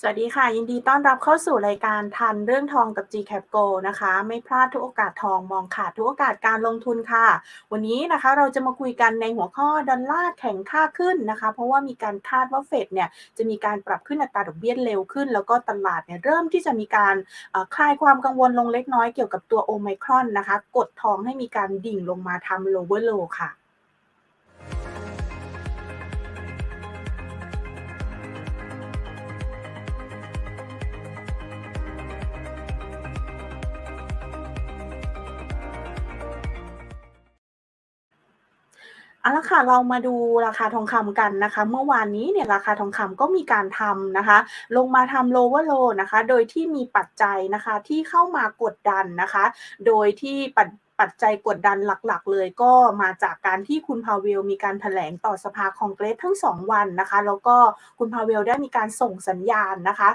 สวัสดีค่ะ ยินดีต้อนรับเข้าสู่รายการทันเรื่องทองกับ GCAP Go นะคะ ไม่พลาดทุกโอกาสทองมองขาดทุกโอกาสการลงทุนค่ะ วันนี้นะคะเราจะมาคุยกันในหัวข้อดอลลาร์แข็งค่าขึ้นนะคะ เพราะว่ามีการคาดว่าเฟดเนี่ยจะมีการปรับขึ้นอัตราดอกเบี้ยเร็วขึ้น แล้วก็ตลาดเนี่ยเริ่มที่จะมีการคลายความกังวลลงเล็กน้อยเกี่ยวกับตัวโอไมครอนนะคะ กดทองให้มีการดิ่งลงมาทำ lower low ค่ะ เอาละค่ะเรามาดูราคาทองคำกันนะคะ เมื่อวานนี้เนี่ยราคาทองคำก็มีการทำนะคะ ลงมาทำ lower low นะคะ โดยที่มีปัจจัยนะคะที่เข้ามากดดันนะคะ โดยที่ปัจ ปัจจัยกดดันหลักๆ เลยก็มาจากการที่คุณพาเวลมีการถแถลงต่อสภาคองเกรสทั้ง 2 วันนะคะ แล้วก็คุณพาเวลได้มีการส่งสัญญาณนะคะ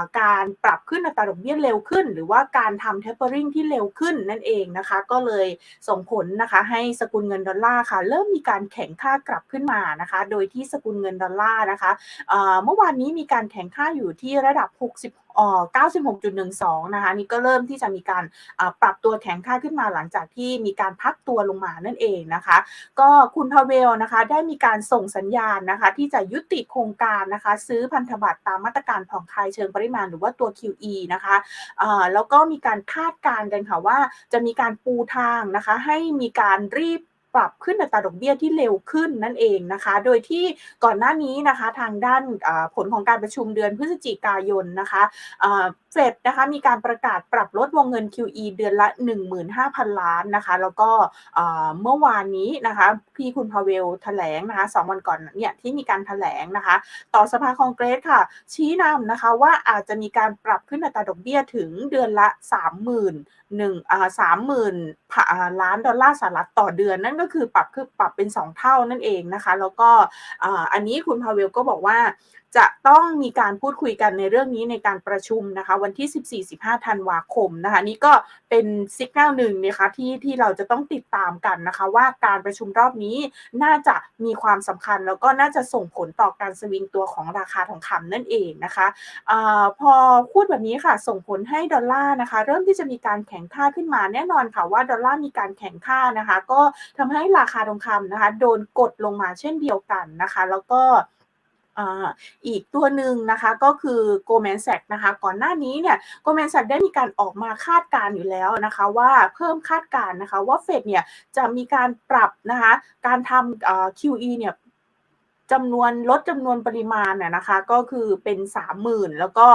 ะการปรับขึ้นอัตราดอกเบี้ยเร็วขึ้น หรือว่าการทำ tapering ที่เร็วขึ้นนั่นเองนะคะ ก็เลยส่งผลนะคะให้สกุลเงินดอลลาร์ค่ะ เริ่มมีการแข็งค่ากลับขึ้นมานะคะ โดยที่สกุลเงินดอลลาร์นะคะเมื่อวานนี้มีการแข็งค่าอยู่ที่ระดับ60 96.12 นะคะนี่ก็เริ่มที่จะมีการปรับตัวแข็งค่าขึ้นมาหลังจากที่มีการพักตัวลงมานั่นเองนะคะ ก็คุณพาเวลนะคะได้มีการส่งสัญญาณนะคะ ที่จะยุติโครงการนะคะ ซื้อพันธบัตรตามมาตรการผ่อนคลายเชิงปริมาณหรือว่าตัว QE นะคะแล้วก็มีการคาดการณ์กันค่ะว่าจะมีการปูทางนะคะ ให้มีการรีบ ปรับขึ้นอัตราดอกเบี้ยที่เร็วขึ้นนั่นเองนะคะ โดยที่ก่อนหน้านี้นะคะทางด้านผลของการประชุมเดือนพฤศจิกายนนะคะเฟดนะคะมีการประกาศปรับลดวงเงิน QE เดือนละ 15,000 ล้านนะคะแล้วก็เมื่อวานนี้นะคะพี่คุณพาเวลแถลงนะคะสองวันก่อนเนี่ยที่มีการแถลงนะคะต่อสภาคองเกรสค่ะ ชี้นำนะคะว่าอาจจะมีการปรับขึ้นอัตราดอกเบี้ยถึงเดือนละ 30,000หนึ่งอ่าสามหมื่นล้านดอลลาร์สหรัฐต่อเดือน นั่นก็คือปรับคือปรับเป็น 2 เท่านั่นเองนะคะ แล้วก็อันนี้คุณพาเวลก็บอกว่า จะต้องมีการพูดคุยกันในเรื่องนี้ในการประชุมนะคะ วันที่ 14-15 ธันวาคมนะคะ นี่ก็เป็นสิกแนลหนึ่งนะคะที่ที่เราจะต้องติดตามกันนะคะ ว่าการประชุมรอบนี้น่าจะมีความสำคัญ แล้วก็น่าจะส่งผลต่อการสวิงตัวของราคาทองคำนั่นเองนะคะอพอพูดแบบนี้ค่ะ ส่งผลให้ดอลลาร์นะคะ เริ่มที่จะมีการแข่งค่าขึ้นมาแน่นอนค่ะว่าดอลลาร์มีการแข่งค่านะคะ ก็ทำให้ราคาทองคำนะคะ โดนกดลงมาเช่นเดียวกันนะคะ แล้วก็ อีกตัวหนึ่งนะคะก็คือ Goldman Sachs นะคะก่อนหน้านี้เนี่ย Goldman Sachs ได้มีการออกมาคาดการณ์อยู่แล้วนะคะว่าเพิ่มคาดการณ์นะคะว่าเฟดเนี่ยจะมีการปรับนะคะการทำ QE เนี่ย จำนวนลดจำนวนปริมาณน่ยนะคะ ก็คือเป็น 30,000 แล้วก็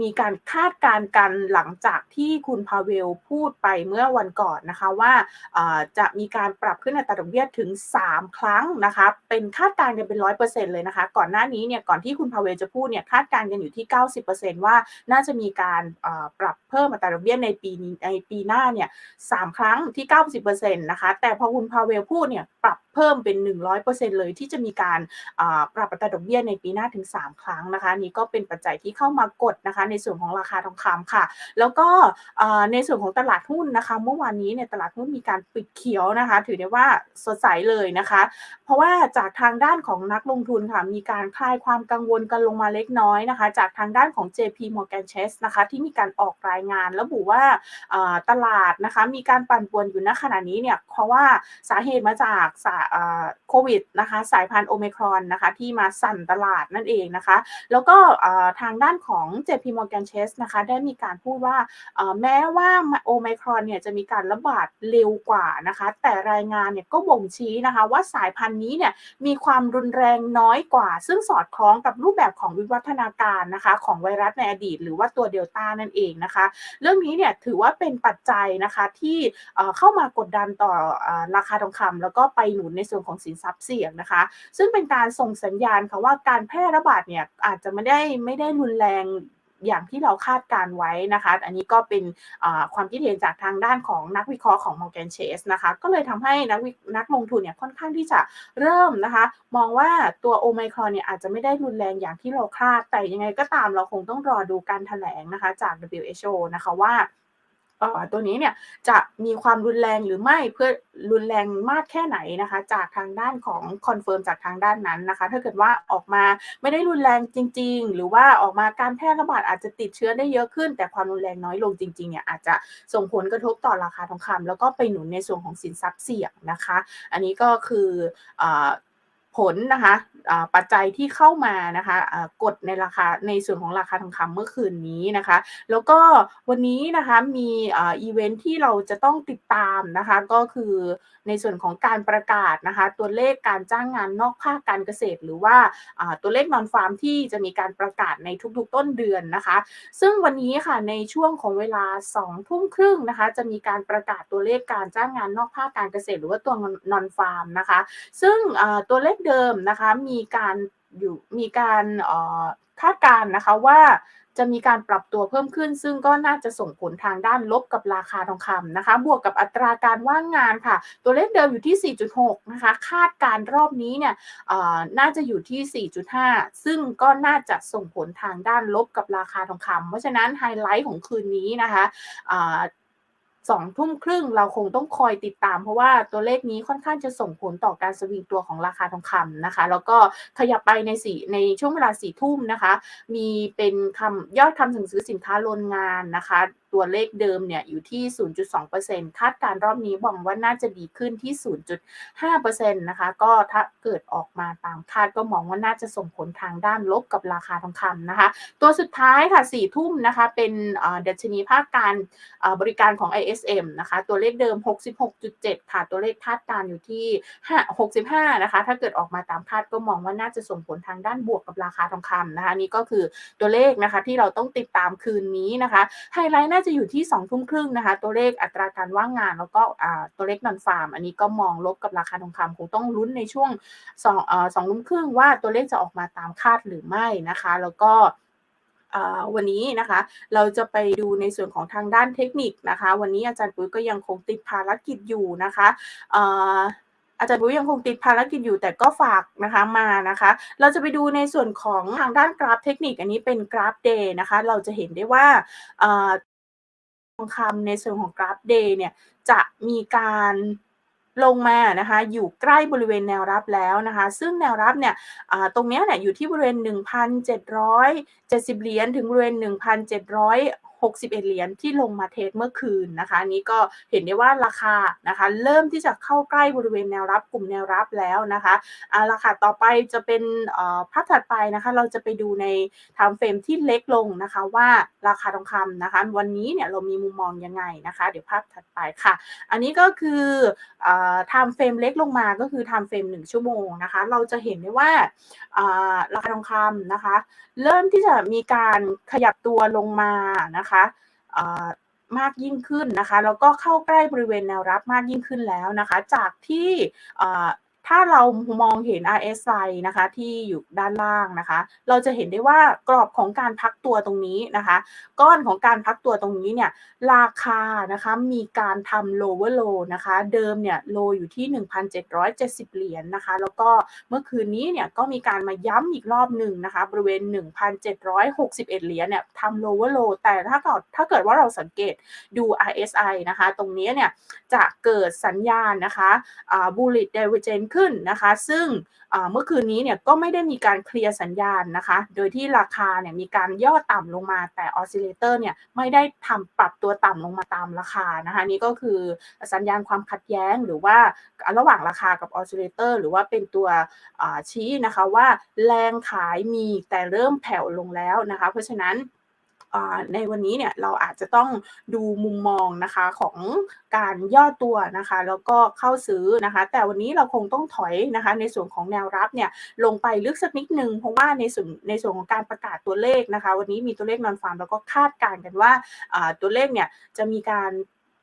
มีการคาดการณ์กันหลังจากที่คุณพาเวลพูดไปเมื่อวันก่อนนะคะว่าจะมีการปรับขึ้นอัตราดอกเบี้ยถึง 3 ครั้งนะคะเป็นคาดการณ์กันเป็น 100%เลยนะคะ ก่อนหน้านี้เนี่ยก่อนที่คุณพาเวลจะพูดเนี่ยคาดการณ์กันอยู่ที่ 90%ว่าน่าจะมีการปรับเพิ่มอัตราดอกเบี้ยในปีในปีหน้าเนี่ยสครั้งที่ 90%นะคะแต่พอคุณพาเวลพูดเนี่ยปรับ เพิ่มเป็น 100%เลยที่จะมีการปรับอัตราดอกเบี้ยในปีหน้าถึง 3 ครั้งนะคะนี่ก็เป็นปัจจัยที่เข้ามากดนะคะในส่วนของราคาทองคำค่ะ แล้วก็ในส่วนของตลาดหุ้นนะคะ เมื่อวานนี้เนี่ยตลาดหุ้นมีการปิดเขียวนะคะ ถือได้ว่าสดใสเลยนะคะ เพราะว่าจากทางด้านของนักลงทุนค่ะมีการคลายความกังวลกันลงมาเล็กน้อยนะคะ จากทางด้านของ JP Morgan Chase นะคะ ที่มีการออกรายงานระบุว่าตลาดนะคะมีการปั่นป่วนอยู่ณขณะนี้เนี่ยเพราะว่าสาเหตุมาจากสาโควิดนะคะสายพันธุ์โอมิครอนนะคะที่มาสั่นตลาดนั่นเองนะคะ แล้วก็ทางด้านของ JP Morgan Chase นะคะได้มีการพูดว่าแม้ว่าโอไมครอนเนี่ยจะมีการระบาดเร็วกว่านะคะแต่รายงานเนี่ยก็บ่งชี้นะคะว่าสายพันธุ์นี้เนี่ยมีความรุนแรงน้อยกว่า ซึ่งสอดคล้องกับรูปแบบของวิวัฒนาการนะคะของไวรัสในอดีต หรือว่าตัวเดลต้านั่นเองนะคะ เรื่องนี้เนี่ยถือว่าเป็นปัจจัยนะคะที่เข้ามากดดันต่อราคาทองคำแล้วก็ไปหนุนในส่วนของสินทรัพย์เสี่ยงนะคะ ซึ่งเป็นการส่งสัญญาณค่ะว่าการแพร่ระบาดเนี่ยอาจจะไม่ได้ไม่ได้รุนแรงอย่างที่เราคาดการไว้นะคะ อันนี้ก็เป็นความคิดเห็นจากทางด้านของนักวิเคราะห์ของ Morgan Chase นะคะ ก็เลยทำให้นักนักลงทุนเนี่ยค่อนข้างที่จะเริ่มนะคะ มองว่าตัวโอไมครอนเนี่ยอาจจะไม่ได้รุนแรงอย่างที่เราคาด แต่ยังไงก็ตามเราคงต้องรอดูการถแถลงนะคะจาก WHO นะคะว่า ตัวนี้เนี่ยจะมีความรุนแรงหรือไม่เพื่อรุนแรงมากแค่ไหนนะคะ จากทางด้านของคอนเฟิร์มจากทางด้านนั้นนะคะ ถ้าเกิดว่าออกมาไม่ได้รุนแรงจริง ๆ หรือว่าออกมาการแพร่ระบาดอาจจะติดเชื้อได้เยอะขึ้น แต่ความรุนแรงน้อยลงจริงๆเนี่ยอาจจะส่งผลกระทบต่อราคาทองคำแล้วก็ไปหนุนในส่วนของสินทรัพย์เสี่ยงนะคะ อันนี้ก็คืออ ผลนะคะปัจจัยที่เข้ามานะคะกดในราคาในส่วนของราคาทองคำเมื่อคืนนี้นะคะ แล้วก็วันนี้นะคะมีอีเวนท์ที่เราจะต้องติดตามนะคะก็คือในส่วนของการประกาศนะคะตัวเลขการจ้างงานนอกภาคการเกษตร หรือว่าตัวเลขนอนฟาร์มที่จะมีการประกาศในทุกๆต้นเดือนนะคะ ซึ่งวันนี้ค่ะในช่วงของเวลา2ทุ่มครึ่งนะคะจะมีการประกาศตัวเลขการจ้างงานนอกภาคการเกษตร หรือว่าตัวนอนฟาร์มนะคะ ซึ่งตัวเลขเดิมนะคะมีการอยู่มีการคาดการณ์นะคะว่าจะมีการปรับตัวเพิ่มขึ้น ซึ่งก็น่าจะส่งผลทางด้านลบกับราคาทองคำนะคะ บวกกับอัตราการว่างงานค่ะ ตัวเลขเดิมอยู่ที่ 4.6 นะคะ คาดการรอบนี้เนี่ยน่าจะอยู่ที่ 4.5 ซึ่งก็น่าจะส่งผลทางด้านลบกับราคาทองคำเพราะฉะนั้นไฮไลท์ของคืนนี้นะคะ สองทุ่มครึ่งเราคงต้องคอยติดตามเพราะว่าตัวเลขนี้ค่อนข้างจะส่งผลต่อการสวิงตัวของราคาทองคำนะคะ แล้วก็ขยับไปในสี่ในช่วงเวลาสี่ทุ่มนะคะ มีเป็นคำยอดคำสั่งซื้อสินค้าโรงงานนะคะ ตัวเลขเดิมเนี่ยอยู่ที่ 0.2%คาดการรอบนี้บอกว่าน่าจะดีขึ้นที่ 0.5%นะคะก็ถ้าเกิดออกมาตามคาดก็มองว่าน่าจะส่งผลทางด้านลบกับราคาทองคำนะคะ ตัวสุดท้ายค่ะ4ทุ่มนะคะเป็นดัชนีภาคการบริการของ ISM นะคะตัวเลขเดิม 66.7 ค่ะ ตัวเลขคาดการอยู่ที่ 65 นะคะ ถ้าเกิดออกมาตามคาดก็มองว่าน่าจะส่งผลทางด้านบวกกับราคาทองคำนะคะนี่ก็คือตัวเลขนะคะที่เราต้องติดตามคืนนี้นะคะไฮไลท์น่าจะอยู่ที่2องทุ่มครึ่งนะคะ ตัวเลขอัตราการว่างงาน แล้วก็ตัวเลขนอนฟาร์ม อันนี้ก็มองลบกับราคาทองคำคงต้องลุ้นในช่วง2องสองทุ่มครึ่งว่าตัวเลขจะออกมาตามคาดหรือไม่นะคะ แล้วก็วันนี้นะคะเราจะไปดูในส่วนของทางด้านเทคนิคนะคะ วันนี้อาจารย์ปุ้ยก็ยังคงติดภารกิจอยู่นะคะอาจารย์ปุ้ยยังคงติดภารกิจอยู่แต่ก็ฝากนะคะมานะคะ เราจะไปดูในส่วนของทางด้านกราฟเทคนิคอันนี้เป็นกราฟเดย์นะคะ เราจะเห็นได้ว่า ทองคำในส่วนของกราฟเดย์เนี่ยจะมีการลงมานะคะอยู่ใกล้บริเวณแนวรับแล้วนะคะซึ่งแนวรับเนี่ยตรงนี้เนี่ยอยู่ที่บริเวณ 1,770 เหรียญถึงบริเวณ 1,700 61 เหรียญที่ลงมาเทสเมื่อคืนนะคะนี้ก็เห็นได้ว่าราคานะคะเริ่มที่จะเข้าใกล้บริเวณแนวรับกลุ่มแนวรับแล้วนะคะราคาต่อไปจะเป็นภาพถัดไปนะคะเราจะไปดูในไทม์เฟรมที่เล็กลงนะคะว่าราคาทองคำนะคะวันนี้เนี่ยเรามีมุมมองยังไงนะคะเดี๋ยวภาพถัดไปค่ะ อันนี้ก็คือไทม์เฟรมเล็กลงมาก็คือไทม์เฟรม1ชั่วโมงนะคะเราจะเห็นได้ว่าราคาทองคำนะคะ เริ่มที่จะมีการขยับตัวลงมานะคะมากยิ่งขึ้นนะคะ แล้วก็เข้าใกล้บริเวณแนวรับมากยิ่งขึ้นแล้วนะคะ จากที่ ถ้าเรามองเห็น RSI นะคะที่อยู่ด้านล่างนะคะ เราจะเห็นได้ว่ากรอบของการพักตัวตรงนี้นะคะ ก้อนของการพักตัวตรงนี้เนี่ยราคานะคะมีการทำ lower low นะคะ เดิมเนี่ย low อยู่ที่ 1,770 เหรียญนนะคะ แล้วก็เมื่อคืนนี้เนี่ยก็มีการมาย้ำอีกรอบหนึ่งนะคะ บริเวณ 1,761 เหรียญเนี่ยทำ lower low แต่ถ้าเกิดถ้าเกิดว่าเราสังเกตดู RSI นะคะ ตรงนี้เนี่ยจะเกิดสัญญาณนะคะ bullish divergence ขึ้นนะคะ ซึ่งเมื่อคืนนี้เนี่ยก็ไม่ได้มีการเคลียร์สัญญาณนะคะ โดยที่ราคาเนี่ยมีการย่อต่ำลงมาแต่ออสซิเลเตอร์เนี่ยไม่ได้ทำปรับตัวต่ำลงมาตามราคานะคะนี่ก็คือสัญญาณความขัดแย้งหรือว่าระหว่างราคากับออสซิเลเตอร์หรือว่าเป็นตัวชี้นะคะว่าแรงขายมีแต่เริ่มแผ่วลงแล้วนะคะ เพราะฉะนั้น ในวันนี้เนี่ยเราอาจจะต้องดูมุมมองนะคะของการย่อตัวนะคะแล้วก็เข้าซื้อนะคะ แต่วันนี้เราคงต้องถอยนะคะ ในส่วนของแนวรับเนี่ยลงไปลึกสักนิดนึงเพราะว่าในส่วนในส่วนของการประกาศตัวเลขนะคะ วันนี้มีตัวเลขนอนฟาร์มแล้วก็คาดการณ์กันว่าตัวเลขเนี่ยจะมีการ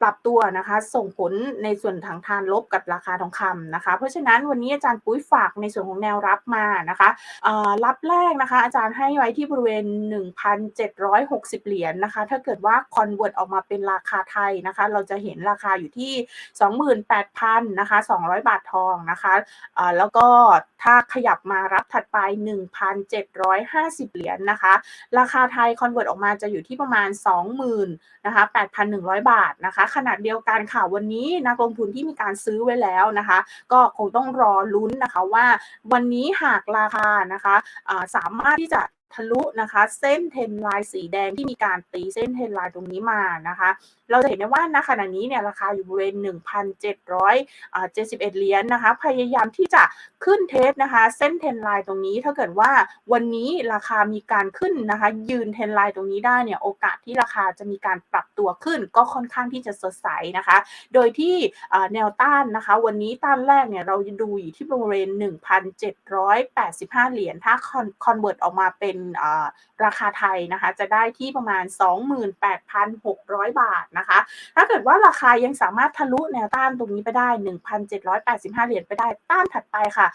ปรับตัวนะคะส่งผลในส่วนทางทานลบกับราคาทองคำนะคะ เพราะฉะนั้นวันนี้อาจารย์ปุ้ยฝากในส่วนของแนวรับมานะคะรับแรกนะคะ อาจารย์ให้ไว้ที่บริเวณ 1,760 เหรียญนนะคะ ถ้าเกิดว่าคอนเวิร์ตออกมาเป็นราคาไทยนะคะ เราจะเห็นราคาอยู่ที่ 28,000นะคะ200 บาททองนะคะแล้วก็ถ้าขยับมารับถัดไป 1,750 เหรียญนะคะ ราคาไทยคอนเวิร์ตออกมาจะอยู่ที่ประมาณ 20,000นะคะ8,100 บาทนะคะขนาดเดียวกันค่ะวันนี้นักลงทุนที่มีการซื้อไว้แล้วนะคะ ก็คงต้องรอลุ้นนะคะว่าวันนี้หากราคานะคะะสามารถที่จะ ทะลุนะคะ เส้นเทนไลน์สีแดงที่มีการตีเส้นเทนไลน์ตรงนี้มานะคะ เราจะเห็นได้ว่าณขณะนี้เนี่ยราคาอยู่บริเวณ 1,771 เหรียญนะคะ พยายามที่จะขึ้นเทสนะคะ เส้นเทนไลน์ตรงนี้ถ้าเกิดว่าวันนี้ราคามีการขึ้นนะคะ ยืนเทนไลน์ตรงนี้ได้เนี่ยโอกาสที่ราคาจะมีการปรับตัวขึ้น ก็ค่อนข้างที่จะสดใสนะคะ โดยที่แนวต้านนะคะ วันนี้ต้านแรกเนี่ยเราดูอยู่ที่บริเวณ 1,785 เหรียญถ้าคอนเวิร์ตออกมาเป็นราคาไทยนะคะ จะได้ที่ประมาณ 28,600 บาทนะคะ ถ้าเกิดว่าราคายังสามารถทะลุแนวต้านตรงนี้ไปได้ 1,785 เหรียญไปได้ ต้านถัดไปค่ะ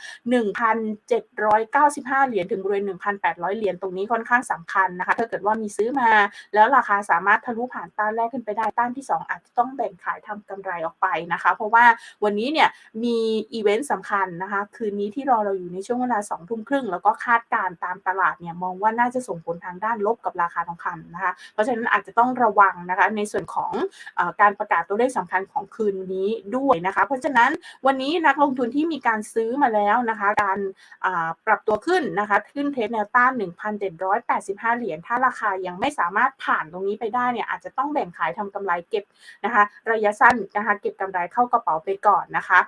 1,795 เหรียญถึงบริเวณ1,800 เหรียญตรงนี้ค่อนข้างสำคัญนะคะ ถ้าเกิดว่ามีซื้อมาแล้วราคาสามารถทะลุผ่านต้านแรกขึ้นไปได้ ต้านที่ 2 อาจจะต้องแบ่งขายทำกำไรออกไปนะคะ เพราะว่าวันนี้เนี่ยมีอีเวนต์สำคัญนะคะ คืนนี้ที่รอเราอยู่ในช่วงเวลา2ทุ่มครึ่งแล้วก็คาดการตามตลาดเนี่ยมองว่าน่าจะส่งผลทางด้านลบกับราคาทองคำนะคะ เพราะฉะนั้นอาจจะต้องระวังนะคะในส่วนของอการประกาศตัวเลขสำคัญของคืนนี้ด้วยนะคะ เพราะฉะนั้นวันนี้นักลงทุนที่มีการซื้อมาแล้วนะคะ การปรับตัวขึ้นนะคะขึ้นเทสแนวต้าน 1,785 เหรียญถ้าราคายังไม่สามารถผ่านตรงนี้ไปได้เนี่ยอาจจะต้องแบ่งขายทำกำไรเก็บนะคะ ระยะสั้นนะคะเก็บกำไรเข้ากระเป๋าไปก่อนนะคะ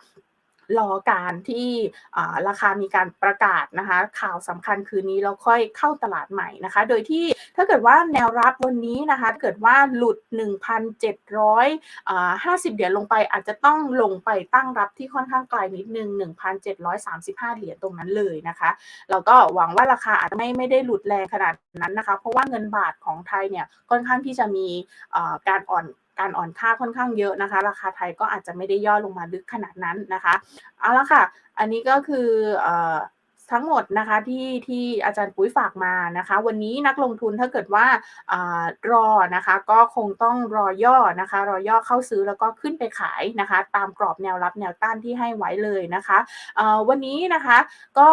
รอการที่ราคามีการประกาศนะคะ ข่าวสำคัญคืนนี้แล้วค่อยเข้าตลาดใหม่นะคะ โดยที่ถ้าเกิดว่าแนวรับวันนี้นะคะเกิดว่าหลุด 1,750 เหรียญลงไป อาจจะต้องลงไปตั้งรับที่ค่อนข้างไกลนิดนึง 1,735 เหรียญตรงนั้นเลยนะคะแล้วก็หวังว่าราคาอาจจะไม่ไม่ได้หลุดแรงขนาดนั้นนะคะ เพราะว่าเงินบาทของไทยเนี่ยค่อนข้างที่จะมีการอ่อน การอ่อนค่าค่อนข้างเยอะนะคะ ราคาไทยก็อาจจะไม่ได้ย่อลงมาลึกขนาดนั้นนะคะเอาละค่ะ อันนี้ก็คือทั้งหมดนะคะที่ที่อาจารย์ปุ้ยฝากมานะคะ วันนี้นักลงทุนถ้าเกิดว่ารอนะคะ ก็คงต้องรอย่อนะคะ รอย่อเข้าซื้อแล้วก็ขึ้นไปขายนะคะ ตามกรอบแนวรับแนวต้านที่ให้ไว้เลยนะคะวันนี้นะคะก็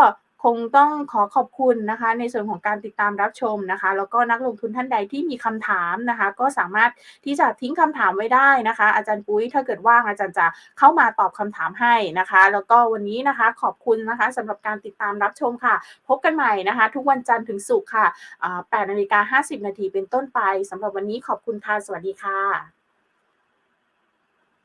คงต้องขอขอบคุณนะคะ ในส่วนของการติดตามรับชมนะคะ แล้วก็นักลงทุนท่านใดที่มีคำถามนะคะ ก็สามารถที่จะทิ้งคำถามไว้ได้นะคะ อาจารย์ปุ้ยถ้าเกิดว่างอาจารย์จะเข้ามาตอบคำถามให้นะคะ แล้วก็วันนี้นะคะขอบคุณนะคะสำหรับการติดตามรับชมค่ะ พบกันใหม่นะคะ ทุกวันจันทร์ถึงศุกร์ค่ะ8นาฬิกา50 นาทีเป็นต้นไปสำหรับวันนี้ขอบคุณค่ะ สวัสดีค่ะ